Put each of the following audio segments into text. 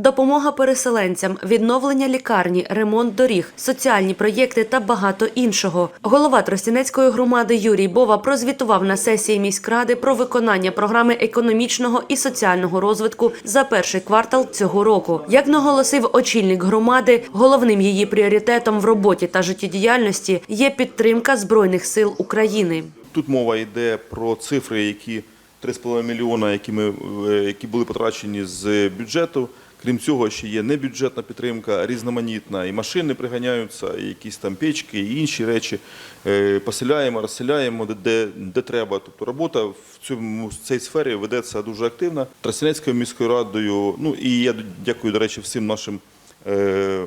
Допомога переселенцям, відновлення лікарні, ремонт доріг, соціальні проєкти та багато іншого. Голова Тростянецької громади Юрій Бова прозвітував на сесії міськради про виконання програми економічного і соціального розвитку за перший квартал цього року. Як наголосив очільник громади, головним її пріоритетом в роботі та життєдіяльності є підтримка збройних сил України. Тут мова йде про цифри, які 3,5 мільйона, які, ми, е, які були потрачені з бюджету. Крім цього, ще є небюджетна підтримка, різноманітна. І машини приганяються, і якісь там печки, і інші речі. Е, Поселяємо, розселяємо, де, де, треба. Тобто робота в цьому в цій сфері ведеться дуже активно. Тростянецькою міською радою. Ну і я дякую, до речі, всім нашим. Е,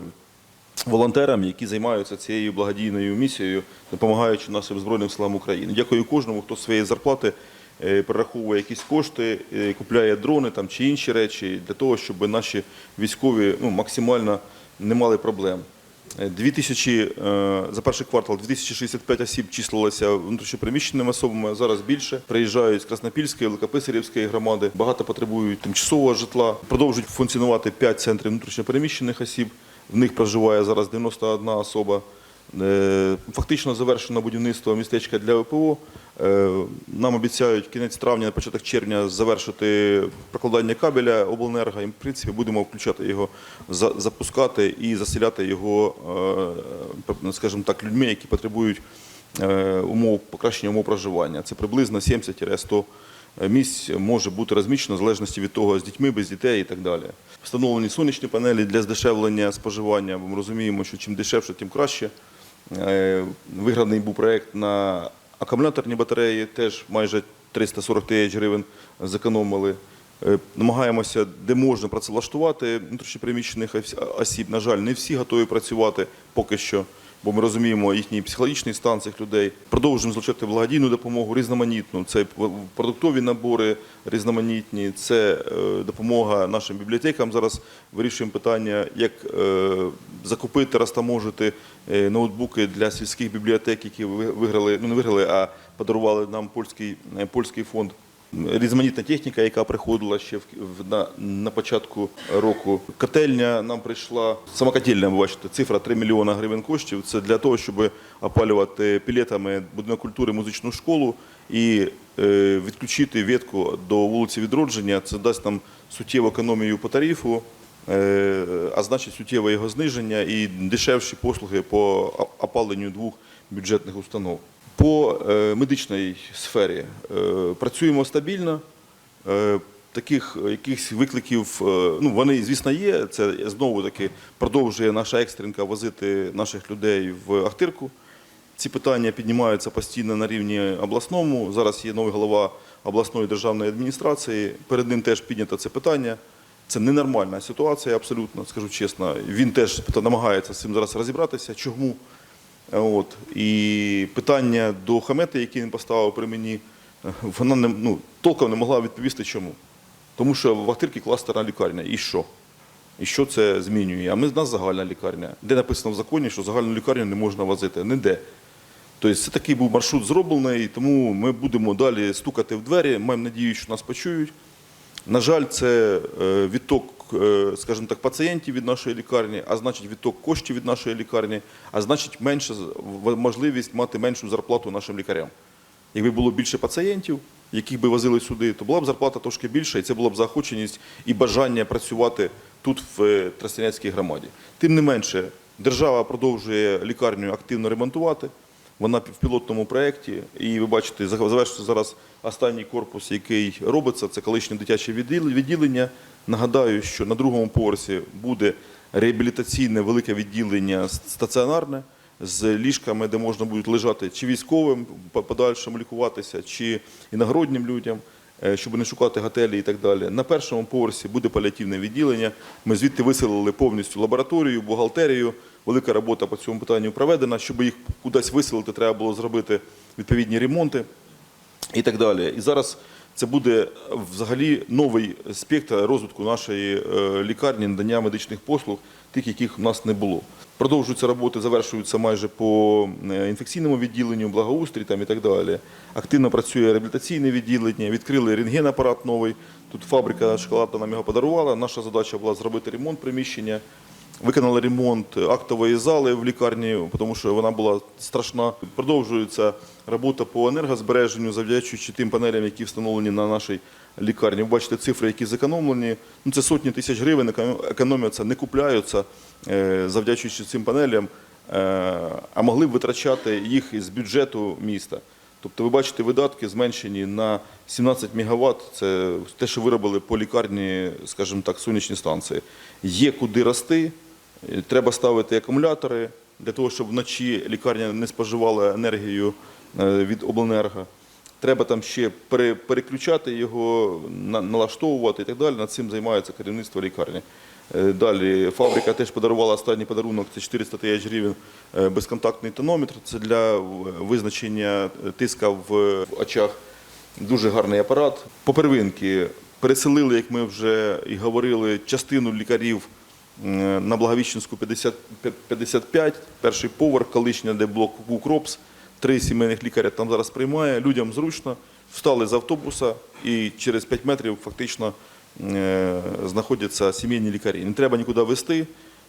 волонтерам, які займаються цією благодійною місією, допомагаючи нашим Збройним силам України. Дякую кожному, хто своєї зарплати е, перераховує якісь кошти, е, купляє дрони там, чи інші речі для того, щоб наші військові ну, максимально не мали проблем. Е, 2000, е, за перший квартал 2065 осіб числилося внутрішньопереміщеними особами, зараз більше. Приїжджають з Краснопільської, Великописарівської громади, багато потребують тимчасового житла. Продовжують функціонувати 5 центрів внутрішньопереміщених осіб. В них проживає зараз 91 особа. Е, Фактично завершено будівництво містечка для ВПО. Е, Нам обіцяють кінець травня, початок червня завершити прокладання кабеля обленерго. І, в принципі, будемо включати його, запускати і заселяти його, е, скажімо так, людьми, які потребують умов покращення умов проживання. Це приблизно 70-100 місць може бути розміщено в залежності від того, з дітьми, без дітей і так далі. Встановлені сонячні панелі для здешевлення споживання, бо ми розуміємо, що чим дешевше, тим краще. Е, Виграний був проєкт на акумуляторні батареї, теж майже 340 тисяч гривень зекономили. Е, Намагаємося, де можна працевлаштувати внутрішньопереміщених ос- осіб. На жаль, не всі готові працювати поки що, бо ми розуміємо їхній психологічний стан цих людей. Продовжуємо залучати благодійну допомогу різноманітну. Це продуктові набори різноманітні, це е, допомога нашим бібліотекам. Зараз вирішуємо питання, як е, закупити, розтаможити е, ноутбуки для сільських бібліотек, які виграли, ну не виграли, а подарували нам польський, польський фонд. Різноманітна техніка, яка приходила ще в, на, на початку року. Котельня нам прийшла. Сама котельня, ви бачите, цифра 3 мільйона гривень коштів. Це для того, щоб опалювати пілетами будинок культури музичну школу і е, відключити ветку до вулиці Відродження. Це дасть нам суттєву економію по тарифу. е, А значить суттєве його зниження і дешевші послуги по опаленню двох бюджетних установ. По е, медичній сфері е, працюємо стабільно. Е, Таких якихось викликів, ну вони, звісно, є. Це знову таки продовжує наша екстренка возити наших людей в Ахтирку. Ці питання піднімаються постійно на рівні обласному. Зараз є новий голова обласної державної адміністрації. Перед ним теж піднято це питання. Це ненормальна ситуація, абсолютно, скажу чесно. Він теж намагається з цим зараз розібратися. Чому? От. І питання до Хамети, який він поставив при мені, вона не, ну, толком не могла відповісти чому. Тому що в Ахтирці кластерна лікарня. І що? І що це змінює? А ми в нас загальна лікарня. Де написано в законі, що загальну лікарню не можна возити? Ніде. Тобто це такий був маршрут зроблений, тому ми будемо далі стукати в двері. Маємо надію, що нас почують. На жаль, це е, відток, скажімо так, пацієнтів від нашої лікарні, а значить відток коштів від нашої лікарні, а значить менша з- можливість мати меншу зарплату нашим лікарям. Якби було більше пацієнтів, яких би возили сюди, то була б зарплата трошки більша, і це була б заохоченість і бажання працювати тут, в е, Тростянецькій громаді. Тим не менше, держава продовжує лікарню активно ремонтувати. Вона в пілотному проєкті, і ви бачите, завершується зараз останній корпус, який робиться. Це колишнє дитяче відділ- відділення. Нагадаю, що на другому поверсі буде реабілітаційне велике відділення стаціонарне з ліжками, де можна буде лежати чи військовим по подальшому лікуватися, чи іногороднім людям, е, щоб не шукати готелі і так далі. На першому поверсі буде паліативне відділення. Ми звідти виселили повністю лабораторію, бухгалтерію. Велика робота по цьому питанню проведена. Щоб їх кудись виселити, треба було зробити відповідні ремонти і так далі. І зараз Це буде взагалі новий спектр розвитку нашої е, лікарні, надання медичних послуг, тих, яких у нас не було. Продовжуються роботи, завершуються майже по е, інфекційному відділенню, благоустрій там і так далі. Активно працює реабілітаційне відділення, відкрили рентгенапарат новий. Тут фабрика шоколадна нам його подарувала. Наша задача була зробити ремонт приміщення. Виконали ремонт актової зали в лікарні, тому що вона була страшна. Продовжується робота по енергозбереженню, завдячуючи тим панелям, які встановлені на нашій лікарні. Ви бачите цифри, які зекономлені. Ну, це сотні тисяч гривень, економ- економляться, не купляються, е, завдячуючи цим панелям, е, а могли б витрачати їх із бюджету міста. Тобто ви бачите видатки зменшені на 17 МВт. Це те, що виробили по лікарні, скажімо так, сонячні станції. Є куди рости, треба ставити акумулятори для того, щоб вночі лікарня не споживала енергію е, від обленерго. Треба там ще переключати його, налаштовувати і так далі. Над цим займається керівництво лікарні. Е, Далі фабрика теж подарувала останній подарунок, це 400 тисяч гривень е, безконтактний тонометр. Це для е, визначення тиска в очах. Дуже гарний апарат. По первинки переселили, як ми вже і говорили, частину лікарів на Благовіщенську 50 55, перший поверх, колишня, де блок Укропс. Три сімейних лікаря там зараз приймає. Людям зручно, встали з автобуса і через 5 метрів фактично знаходяться сімейні лікарі. Не треба нікуди вести.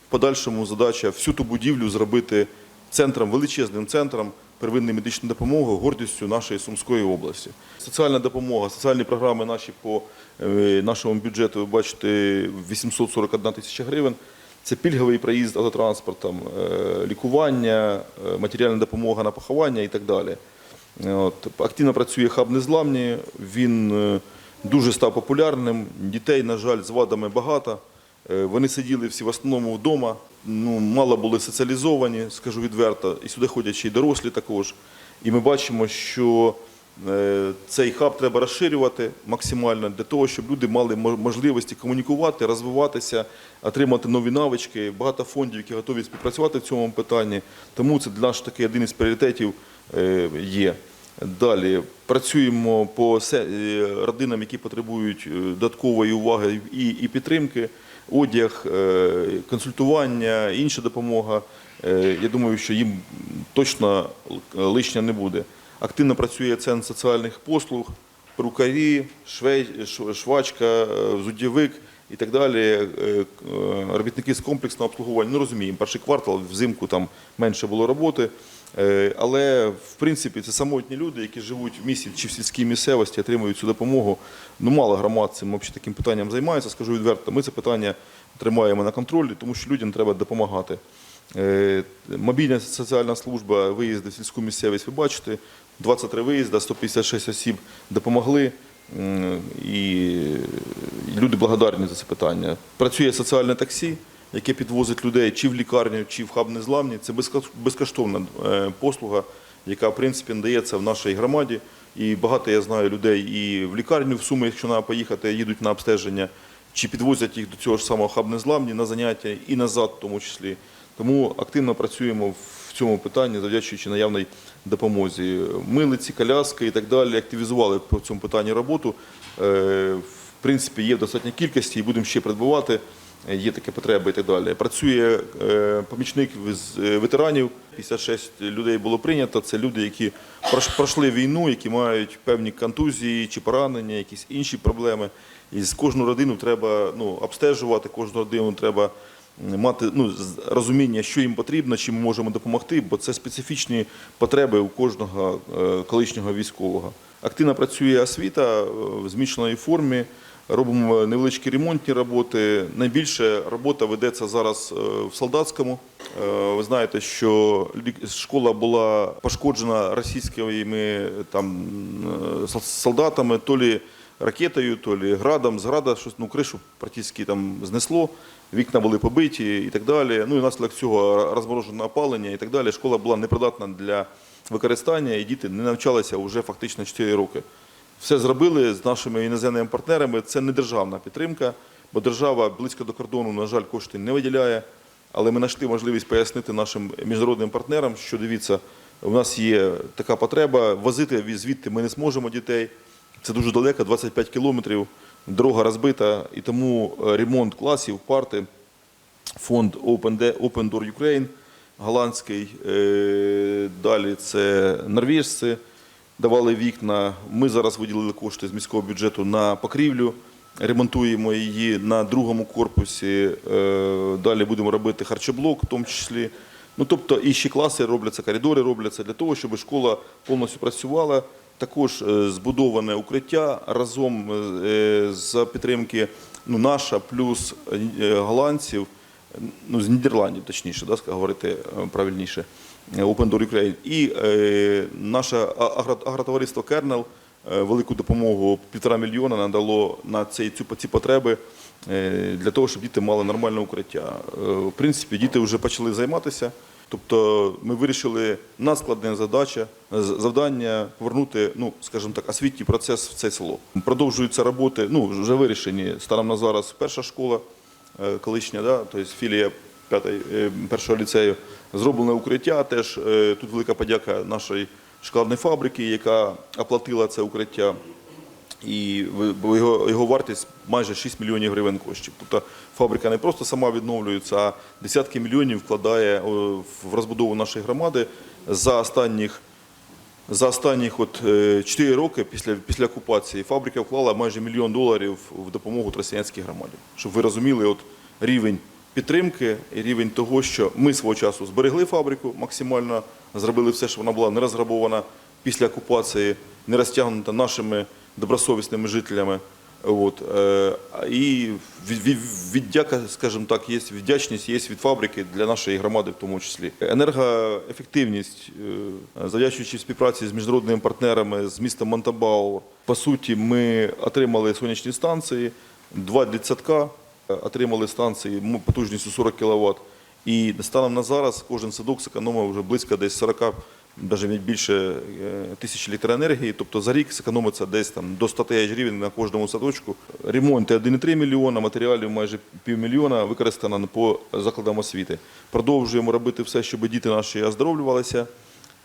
В подальшому задача всю ту будівлю зробити центром, величезним центром первинної медичної допомоги, гордістю нашої Сумської області. Соціальна допомога, соціальні програми наші по е, нашому бюджету, ви бачите, 841 тисяча гривень. Це пільговий проїзд автотранспортом, е, лікування, е, матеріальна допомога на поховання і так далі. От, активно працює хаб незламні, він дуже став популярним. Дітей, на жаль, з вадами багато. Е, Вони сиділи всі в основному вдома, ну, мало були соціалізовані, скажу відверто, і сюди ходять ще й дорослі також. І ми бачимо, що е, цей хаб треба розширювати максимально для того, щоб люди мали можливості комунікувати, розвиватися, отримати нові навички. Багато фондів, які готові співпрацювати в цьому питанні. Тому це для нас такий один із пріоритетів е, є. Далі працюємо по е, родинам, які потребують е, додаткової уваги і, і підтримки, одяг, е, консультування, інша допомога. Я думаю, що їм точно лишня не буде. Активно працює центр соціальних послуг, перукарі, швей- швачка, е, і так далі. Робітники з комплексного обслуговування. Ну розуміємо, перший квартал взимку там менше було роботи. Е, Але в принципі це самотні люди, які живуть в місті чи в сільській місцевості, отримують цю допомогу. Ну мало громад цим взагалі таким питанням займаються. Скажу відверто, ми це питання тримаємо на контролі, тому що людям треба допомагати. Е, Мобільна соціальна служба, виїзди в сільську місцевість, ви бачите, 23 виїзди, 156 осіб допомогли. І люди благодарні за це питання. Працює соціальне таксі, яке підвозить людей чи в лікарню, чи в хаб незламні. Це безкоштовна е, послуга, яка в принципі надається в нашій громаді. І багато я знаю людей і в лікарню в Суми, якщо треба поїхати, їдуть на обстеження, чи підвозять їх до цього ж самого хаб незламні на заняття і назад, в тому числі. Тому активно працюємо в цьому питанні, завдячуючи наявної допомозі. Милиці, коляски і так далі активізували по цьому питанні роботу. Е, В принципі, є в достатній кількості і будемо ще придбувати. Є такі потреби і так далі. Працює е, помічник з е, ветеранів. 56 людей було прийнято. Це люди, які пройшли війну, які мають певні контузії чи поранення, якісь інші проблеми. І з кожну родину треба ну, обстежувати, кожну родину треба мати ну, розуміння, що їм потрібно, чим ми можемо допомогти, бо це специфічні потреби у кожного е, колишнього військового. Активно працює освіта в змішаної формі. Робимо невеличкі ремонтні роботи. Найбільше робота ведеться зараз е, в солдатському. Е, Ви знаєте, що школа була пошкоджена російськими там е, солдатами, то лі ракетою, то лі градом. З града щось ну кришу практично там знесло. Вікна були побиті і так далі. Ну і внаслідок цього розморожене опалення і так далі. Школа була непридатна для використання, і діти не навчалися вже фактично 4 роки. Все зробили з нашими іноземними партнерами. Це не державна підтримка, бо держава близько до кордону, на жаль, кошти не виділяє. Але ми знайшли можливість пояснити нашим міжнародним партнерам, що дивіться, у нас є така потреба, возити звідти ми не зможемо дітей. Це дуже далеко, 25 кілометрів, дорога розбита, і тому е, ремонт класів, парти, фонд Open Door Ukraine, голландський, е, далі це норвежці, давали вікна. Ми зараз виділили кошти з міського бюджету на покрівлю, ремонтуємо її на другому корпусі, е, далі будемо робити харчоблок в тому числі. Ну, тобто і ще класи робляться, коридори робляться для того, щоб школа повністю працювала. Також е, збудоване укриття разом е, за підтримки ну, наша плюс голландців, ну, з Нідерландів, точніше, да, говорити правильніше, Open Door Ukraine. І е, наше агротовариство Кернел велику допомогу півтора мільйона надало на ці, ці потреби е, для того, щоб діти мали нормальне укриття. Е, В принципі, діти вже почали займатися. Тобто ми вирішили надскладне задача, завдання повернути, ну скажімо так, освітній процес в це село. Продовжуються роботи, ну вже вирішені станом на зараз перша школа, колишня, да, тобто філія п'ятої першого ліцею. Зроблене укриття. Теж е, тут велика подяка нашої шоколадної фабрики, яка оплатила це укриття і його, його вартість майже 6 мільйонів гривень коштів. Тобто фабрика не просто сама відновлюється, а десятки мільйонів вкладає в розбудову нашої громади за останніх. За останніх от, 4 роки після, після окупації фабрика вклала майже мільйон доларів в допомогу Тростянецькій громаді. Щоб ви розуміли от, рівень підтримки і рівень того, що ми свого часу зберегли фабрику максимально, зробили все, щоб вона була не розграбована після окупації, не розтягнута нашими добросовісними жителями. От, е, і від, від, віддяка, скажімо так, є вдячність є від фабрики для нашої громади в тому числі. Енергоефективність, е, завдячуючи співпраці з міжнародними партнерами з містом Монтабаур, по суті, ми отримали сонячні станції, два дитсадка, отримали станції потужністю 40 кВт. І станом на зараз кожен садок зекономив вже близько десь 40, навіть більше е, тисяч енергії. Тобто за рік зекономиться десь там до 100 тисяч гривень на кожному садочку. Ремонти 1,3 мільйона, матеріалів майже півмільйона використано по закладам освіти. Продовжуємо робити все, щоб діти наші оздоровлювалися.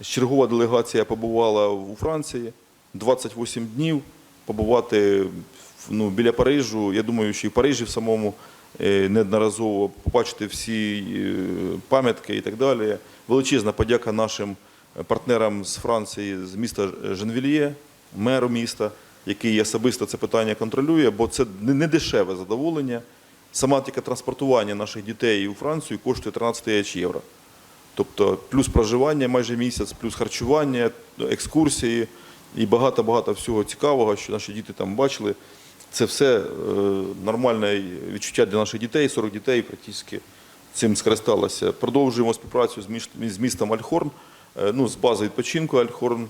Чергова делегація побувала у Франції 28 днів побувати ну, біля Парижу. Я думаю, що і в Парижі в самому е, неодноразово побачити всі е, пам'ятки і так далі. Величезна подяка нашим партнерам з Франції, з міста Женвільє, меру міста, який особисто це питання контролює, бо це не дешеве задоволення. Сама тільки транспортування наших дітей у Францію коштує 13 тисяч євро. Тобто плюс проживання майже місяць, плюс харчування, екскурсії і багато-багато всього цікавого, що наші діти там бачили. Це все е, нормальне відчуття для наших дітей. 40 дітей практично цим скористалося. Продовжуємо співпрацю з містом Альхорн, е, ну, з бази відпочинку Альхорн.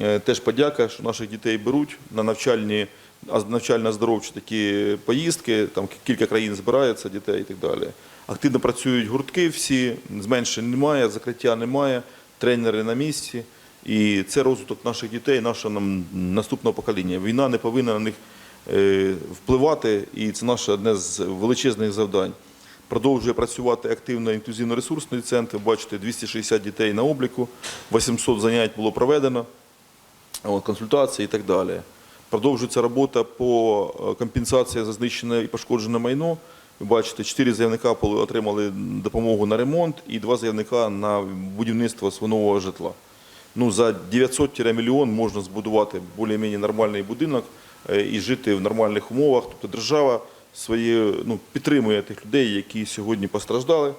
Е, Теж подяка, що наших дітей беруть на навчальні, а- навчально-здоровчі такі поїздки, там кілька країн збирається дітей і так далі. Активно працюють гуртки всі, зменшень немає, закриття немає, тренери на місці. І це розвиток наших дітей, нашого нам наступного покоління. Війна не повинна на них впливати, і це наше одне з величезних завдань. Продовжує працювати активно інклюзивно-ресурсний центр. Бачите, 260 дітей на обліку, 800 занять було проведено консультації і так далі. Продовжується робота по е, компенсації за знищене і пошкоджене майно. Ви бачите, чотири заявника поли- отримали допомогу на ремонт і два заявника на будівництво свинового житла. Ну, за 900 мільйон можна збудувати більш-менш нормальний будинок е, і жити в нормальних умовах. Тобто держава своє, ну, підтримує тих людей, які сьогодні постраждали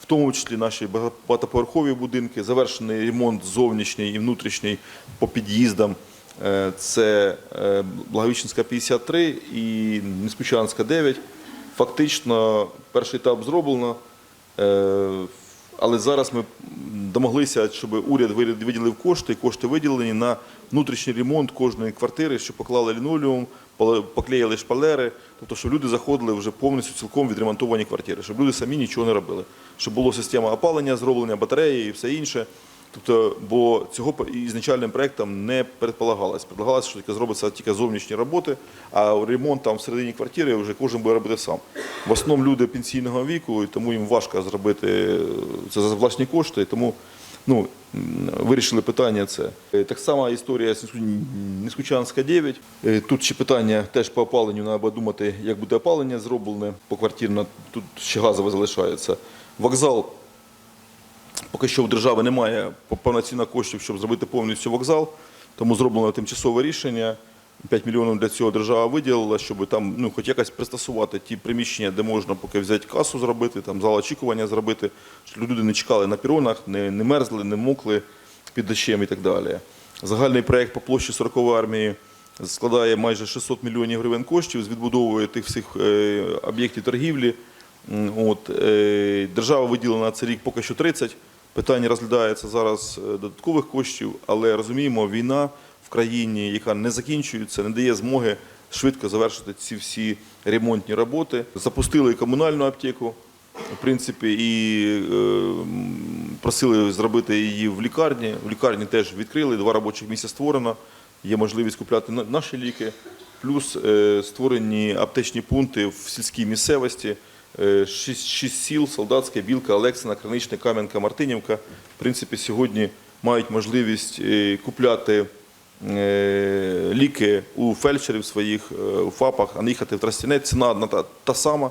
в тому числі наші багатоповерхові будинки, завершений ремонт зовнішній і внутрішній по під'їздам. Е, Це е, Благовіщенська 53 і Неспічанська 9. Фактично, перший етап зроблено, Е, але зараз ми домоглися, щоб уряд виділив кошти, кошти виділені на внутрішній ремонт кожної квартири, що поклали лінолеум, поклеїли шпалери, тобто, щоб люди заходили вже повністю цілком відремонтовані квартири, щоб люди самі нічого не робили, щоб була система опалення зроблення, батареї і все інше. Тобто, бо цього по- ізначальним проектом не предполагалось. Предполагалось, що тільки зробиться тільки зовнішні роботи, а ремонт там всередині квартири вже кожен буде робити сам. В основному люди пенсійного віку, і тому їм важко зробити це за власні кошти. І тому ну, вирішили питання це. Е, Так само історія з Нескучанська 9. Е, Тут ще питання теж по опаленню, треба думати, як буде опалення зроблене поквартирно, тут ще газове залишається. Вокзал Поки що в держави немає повноцінно коштів, щоб зробити повністю вокзал, тому зроблено тимчасове рішення. 5 мільйонів для цього держава виділила, щоб там ну, хоч якось пристосувати ті приміщення, де можна поки взяти касу зробити, там зал очікування зробити, щоб люди не чекали на піронах, не, не мерзли, не мокли під дощем і так далі. Загальний проєкт по площі 40-ї армії складає майже 600 мільйонів гривень коштів з відбудовою тих всіх е, об'єктів торгівлі. От, е, держава виділила на цей рік поки що 30. Питання розглядається зараз е, додаткових коштів, але розуміємо, війна в країні, яка не закінчується, не дає змоги швидко завершити ці всі ремонтні роботи. Запустили комунальну аптеку, в принципі, і е, просили зробити її в лікарні. В лікарні теж відкрили, два робочих місця створено. Є можливість купляти на- наші ліки. Плюс створені аптечні пункти в сільській місцевості. Е, Шість, шість сіл, Солдатське, Білка, Олексина, Краничне, Кам'янка, Мартинівка. В принципі, сьогодні мають можливість е, купляти е, ліки у фельдшерів своїх у ФАПах, а не їхати в Трастянець. Ціна одна та, та сама.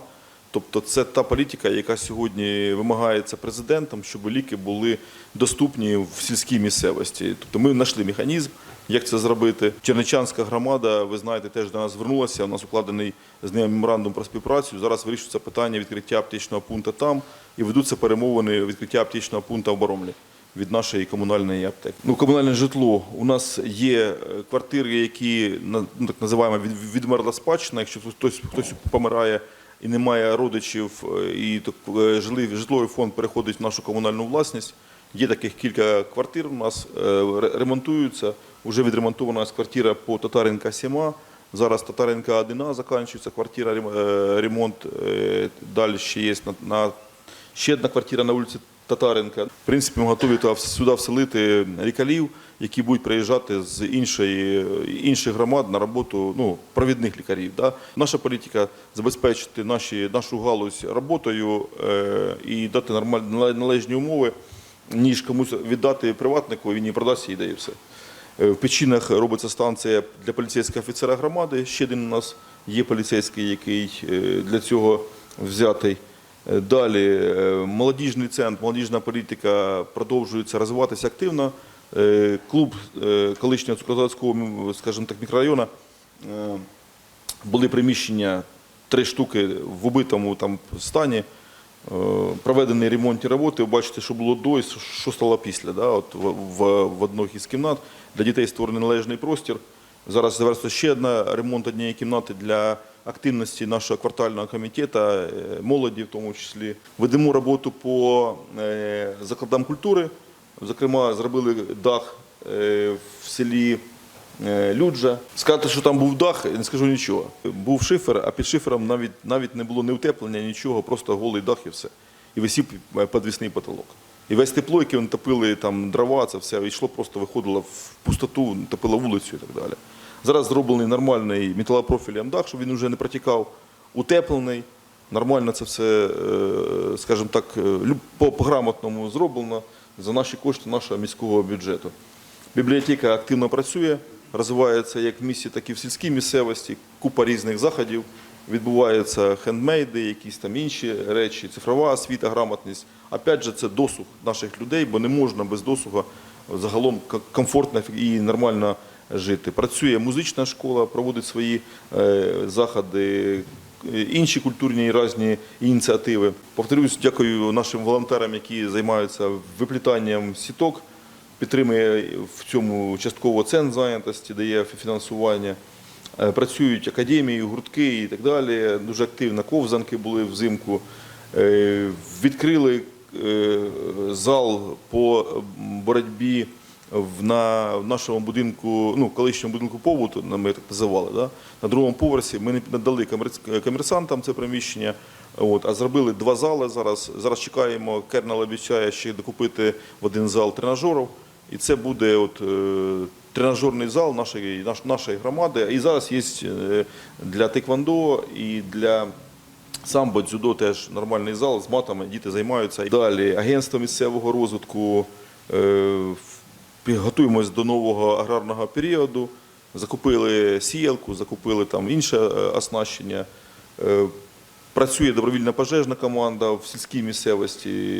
Тобто це та політика, яка сьогодні вимагається президентом, щоб ліки були доступні в сільській місцевості. Тобто ми знайшли механізм, як це зробити. Черничанська громада, ви знаєте, теж до нас звернулася. У нас укладений з ними меморандум про співпрацю. Зараз вирішується питання відкриття аптечного пункту там і ведуться перемовини відкриття аптечного пункту в Боромлі від нашої комунальної аптеки. Ну, комунальне житло. У нас є е, квартири, які ну, так називаємо від- відмерла спадщина. Якщо хтось хтось помирає і немає родичів, е, і е, житловий фонд переходить в нашу комунальну власність. Є таких кілька квартир у нас е, ремонтуються. Уже відремонтована квартира по Татаренка 7. Зараз Татаренка 1 закінчується квартира ремонт. Далі ще є на ще одна квартира на вулиці Татаренка. В принципі, ми готові сюди вселити лікарів, які будуть приїжджати з іншої, інших громад на роботу ну, провідних лікарів. Да? Наша політика забезпечити наші, нашу галузь роботою е, і дати нормальні належні умови, ніж комусь віддати приватнику, він її продасть і все. Е, В Печінах робиться станція для поліцейського офіцера громади. Ще один у нас є поліцейський, який е, для цього взятий. Далі е, молодіжний центр, молодіжна політика продовжується розвиватися активно. Е, Клуб е, колишнього цукрозаводського, скажімо так, мікрорайону були приміщення три штуки в убитому там стані. Проведені ремонтні роботи. Ви бачите, що було до і що стало після. Да? От в, в, в одній із кімнат для дітей створений належний простір. Зараз завершується ще одна ремонт однієї кімнати для активності нашого квартального комітету, е, молоді в тому числі. Ведемо роботу по е, закладам культури. Зокрема, зробили дах е, в селі Люджа. Сказати, що там був дах, не скажу нічого. Був шифер, а під шифером навіть, навіть не було ні утеплення, нічого, просто голий дах і все. І висів підвісний потолок. І весь тепло, яке вони топили, там дрова, це все йшло, просто виходило в пустоту, топило вулицю і так далі. Зараз зроблений нормальний металопрофілем дах, щоб він вже не протікав, утеплений. Нормально це все, е, скажімо так, е, по по-грамотному зроблено за наші кошти нашого міського бюджету. Бібліотека активно працює, розвивається як в місті, так і в сільській місцевості. Купа різних заходів. Відбуваються хендмейди, якісь там інші речі, цифрова освіта, грамотність. Опять же, це досуг наших людей, бо не можна без досуга загалом комфортно і нормально жити. Працює музична школа, проводить свої е, заходи, інші культурні і різні ініціативи. Повторюсь, дякую нашим волонтерам, які займаються виплітанням сіток підтримує в цьому частково центр зайнятості, дає фінансування. Е, Працюють академії, гуртки і так далі. Дуже активно ковзанки були взимку. Е, Відкрили зал по боротьбі в, на, в нашому будинку, ну, колишньому будинку побуту, ми так називали, да? на другому поверсі. Ми не надали комерсантам це приміщення, от, а зробили два зали зараз. Зараз чекаємо, Кернел обіцяє ще докупити в один зал тренажерів. І це буде от, е, тренажерний зал нашої, наш, нашої громади. І зараз є е, для тейквондо і для самбо, дзюдо теж нормальний зал з матами, діти займаються. Далі агентство місцевого розвитку Е, Готуємось до нового аграрного періоду. Закупили сіялку, закупили там інше е, оснащення. Е, Працює добровільна пожежна команда в сільській місцевості.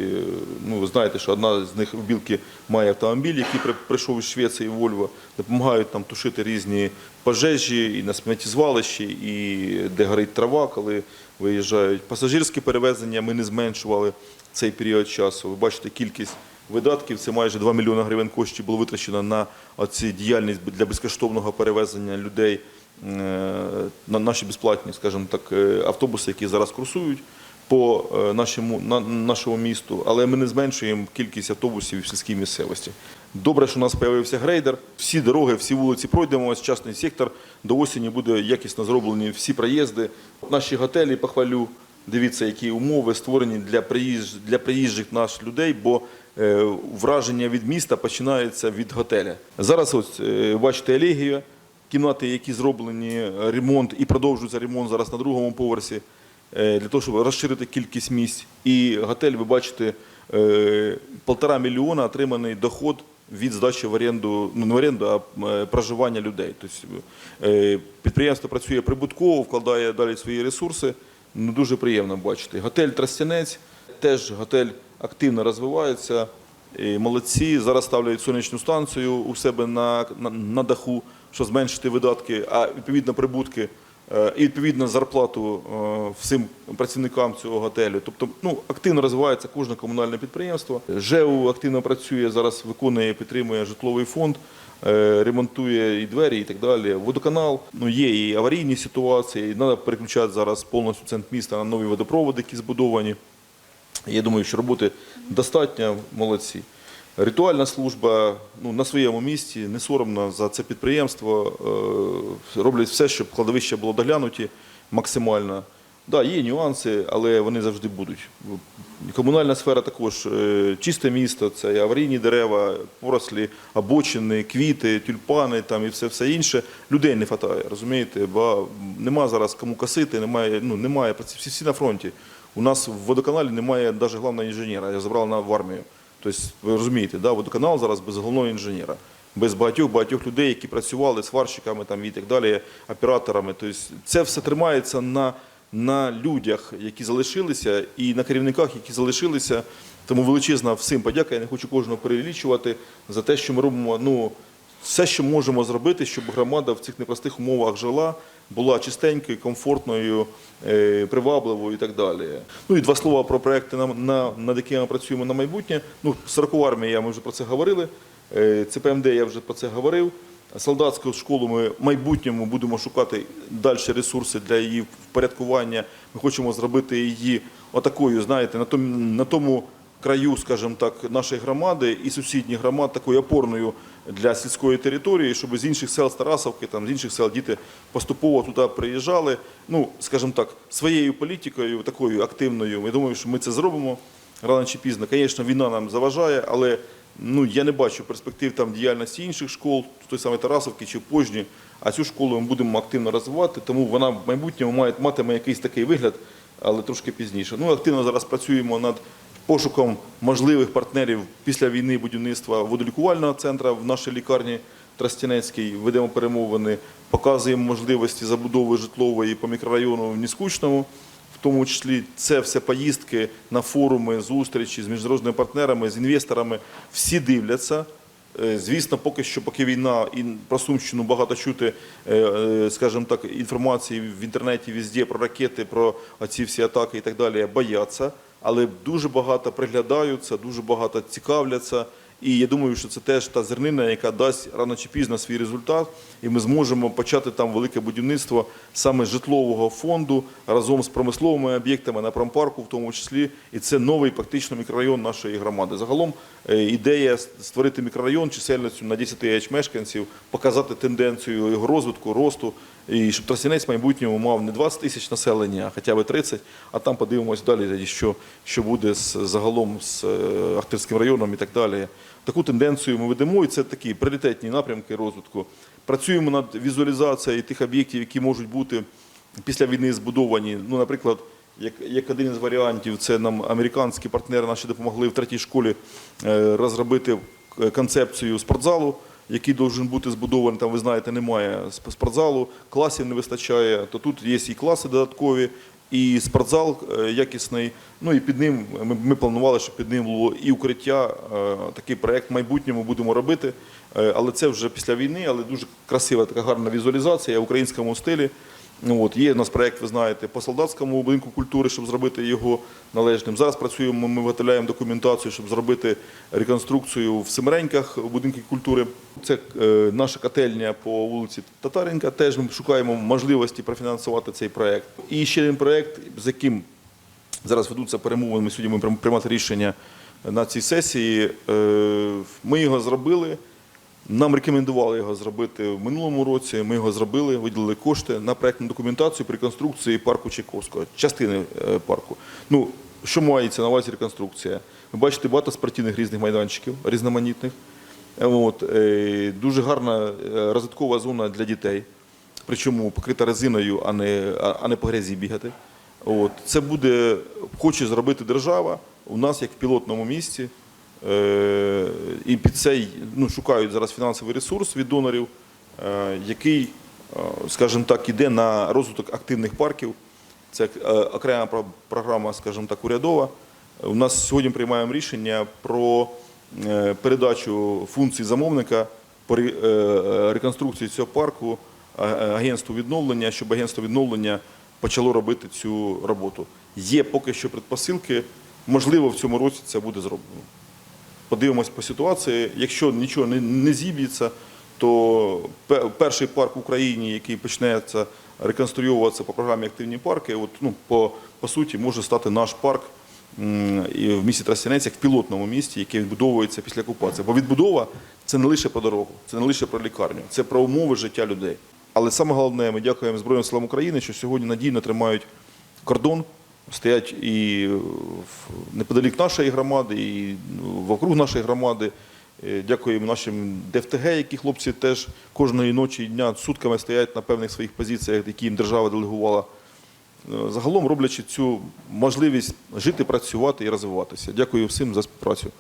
Ну, ви знаєте, що одна з них в білки має автомобіль, який при- прийшов із Швеції Вольво. Допомагають там тушити різні пожежі і на сміттєзвалищі, і де горить трава, коли виїжджають. Пасажирські перевезення ми не зменшували цей період часу. Ви бачите кількість видатків. Це майже 2 мільйони гривень коштів було витрачено на оці діяльність для безкоштовного перевезення людей е, на наші безплатні, скажімо так, е, автобуси, які зараз курсують по е, нашому, на, нашому місту, але ми не зменшуємо кількість автобусів в сільській місцевості. Добре, що у нас з'явився грейдер. Всі дороги, всі вулиці пройдемо. Частний сектор до осені буде якісно зроблені всі проїзди. Наші готелі похвалю. Дивіться, які умови створені для приїж... для приїжджих наших людей, бо е, враження від міста починається від готеля. Зараз ось е, бачите Елегія, кімнати, які зроблені е, ремонт і продовжується ремонт зараз на другому поверсі е, для того, щоб розширити кількість місць. І готель, ви бачите, е, полтора мільйона отриманий доход від здачі в оренду, ну не в оренду, а е, проживання людей. Тобто е, підприємство працює прибутково, вкладає далі свої ресурси. Ну, дуже приємно бачити. Готель Тростянець, теж готель активно розвивається. І молодці. Зараз ставлять сонячну станцію у себе на, на, на даху, щоб зменшити видатки, а відповідно прибутки і відповідно зарплату е, всім працівникам цього готелю. Тобто ну, активно розвивається кожне комунальне підприємство. ЖЕУ активно працює, зараз виконує, підтримує житловий фонд, е, ремонтує і двері, і так далі. Водоканал, ну є і аварійні ситуації, і треба переключати зараз повністю центр міста на нові водопроводи, які збудовані. Я думаю, що роботи достатньо, молодці. Ритуальна служба ну, на своєму місці, не соромно за це підприємство. е, Роблять все, щоб кладовища було доглянуті максимально. Да, є нюанси, але вони завжди будуть. Комунальна сфера також е, чисте місто, це аварійні дерева, порослі, обочини, квіти, тюльпани там і все, все інше. Людей не вистачає, розумієте? Бо нема зараз кому косити, немає, ну, немає, всі, всі на фронті. У нас в водоканалі немає навіть головного інженера, я забрав на в армію. Тобто, ви розумієте, да, водоканал зараз без головного інженера, без багатьох багатьох людей, які працювали сварщиками там, і так далі, операторами. Тобто, це все тримається на, на людях, які залишилися, і на керівниках, які залишилися. Тому величезна всім подяка. Я не хочу кожного перелічувати за те, що ми робимо. Ну, все, що можемо зробити, щоб громада в цих непростих умовах жила, була чистенькою, комфортною, е, привабливою і так далі. Ну і два слова про проекти, на, на, над якими ми працюємо на майбутнє. Ну, 40 армія, ми вже про це говорили. Е, ЦПМД я вже про це говорив. Солдатську школу ми в майбутньому будемо шукати далі ресурси для її впорядкування. Ми хочемо зробити її отакою, знаєте, на тому краю, скажімо так, нашої громади і сусідніх громад такою опорною для сільської території, щоб з інших сел Старасовки, там з інших сел діти поступово туди приїжджали. Ну, скажімо так, своєю політикою, такою активною. Я думаю, що ми це зробимо рано чи пізно. Звісно, війна нам заважає, але ну я не бачу перспектив там діяльності інших школ, той самий Тарасовки чи Пожні. А цю школу ми будемо активно розвивати, тому вона в майбутньому має матиме якийсь такий вигляд, але трошки пізніше. Ну, активно зараз працюємо над пошуком можливих партнерів після війни будівництва водолікувального центру в нашій лікарні Тростянецькій. Ведемо перемовини, показуємо можливості забудови житлової по мікрорайону в Ніскучному. В тому числі це все поїздки на форуми, зустрічі з міжнародними партнерами, з інвесторами. Всі дивляться. Е, Звісно, поки що, поки війна і про Сумщину багато чути, е, е, скажімо так, інформації в інтернеті везде про ракети, про ці всі атаки і так далі, бояться, але дуже багато приглядаються, дуже багато цікавляться. І я думаю, що це теж та зернина, яка дасть рано чи пізно свій результат, і ми зможемо почати там велике будівництво саме житлового фонду разом з промисловими об'єктами на промпарку, в тому числі. І це новий практично мікрорайон нашої громади. Загалом е, ідея створити мікрорайон чисельністю на 10 тисяч мешканців, показати тенденцію його розвитку, росту, і щоб Тростянець в майбутньому мав не 20 тисяч населення, а хоча б 30, а там подивимось далі, що, що буде з, загалом з е, Ахтирським районом і так далі. Таку тенденцію ми ведемо, і це такі пріоритетні напрямки розвитку. Працюємо над візуалізацією тих об'єктів, які можуть бути після війни збудовані. Ну, наприклад, Як, як один із варіантів, це нам американські партнери наші допомогли в третій школі е, розробити е, концепцію спортзалу, який должен бути збудований. Там, ви знаєте, немає сп- спортзалу, класів не вистачає. То тут є і класи додаткові, і спортзал е, якісний. Ну і під ним ми, ми планували, що під ним було і укриття. е, Такий проект в майбутньому будемо робити. Е, Але це вже після війни, але дуже красива така гарна візуалізація в українському стилі. Ну, от, є у нас проєкт, ви знаєте, по солдатському будинку культури, щоб зробити його належним. Зараз працюємо, ми виготовляємо документацію, щоб зробити реконструкцію в Семереньках будинку культури. Це е, наша котельня по вулиці Татаренка. Теж ми шукаємо можливості профінансувати цей проєкт. І ще один проєкт, з яким зараз ведуться перемовини, ми сьогодні будемо приймати рішення на цій сесії. Е, Ми його зробили. Нам рекомендували його зробити в минулому році. Ми його зробили, виділили кошти на проектну документацію при реконструкції парку Чайковського, частини е, парку. Ну, що мається на увазі реконструкція? Ви бачите багато спортивних різних майданчиків, різноманітних. Е, От, е, дуже гарна розвиткова зона для дітей, причому покрита резиною, а не, а не по грязі бігати. От, це буде, хоче зробити держава у нас як в пілотному місці. Е, і під цей ну, шукають зараз фінансовий ресурс від донорів, е, який, е, скажімо так, іде на розвиток активних парків. Це окрема програма, скажімо так, урядова. У нас сьогодні приймаємо рішення про передачу функцій замовника по реконструкції цього парку агентству відновлення, щоб агентство відновлення почало робити цю роботу. Є поки що предпосилки, можливо, в цьому році це буде зроблено подивимось по ситуації. Якщо нічого не, не зіб'ється, то перший парк в Україні, який почнеться реконструюватися по програмі Активні парки, от, ну, по, по суті, може стати наш парк і в місті Тростянець, як в пілотному місті, який відбудовується після окупації. Бо відбудова це не лише про дорогу, це не лише про лікарню, це про умови життя людей. Але саме головне, ми дякуємо Збройним силам України, що сьогодні надійно тримають кордон, стоять і неподалік нашої громади, і ну, вокруг нашої громади. Е, Дякуємо нашим ДФТГ, які хлопці теж кожної ночі і дня сутками стоять на певних своїх позиціях, які їм держава делегувала. Е, Загалом роблячи цю можливість жити, працювати і розвиватися. Дякую всім за співпрацю.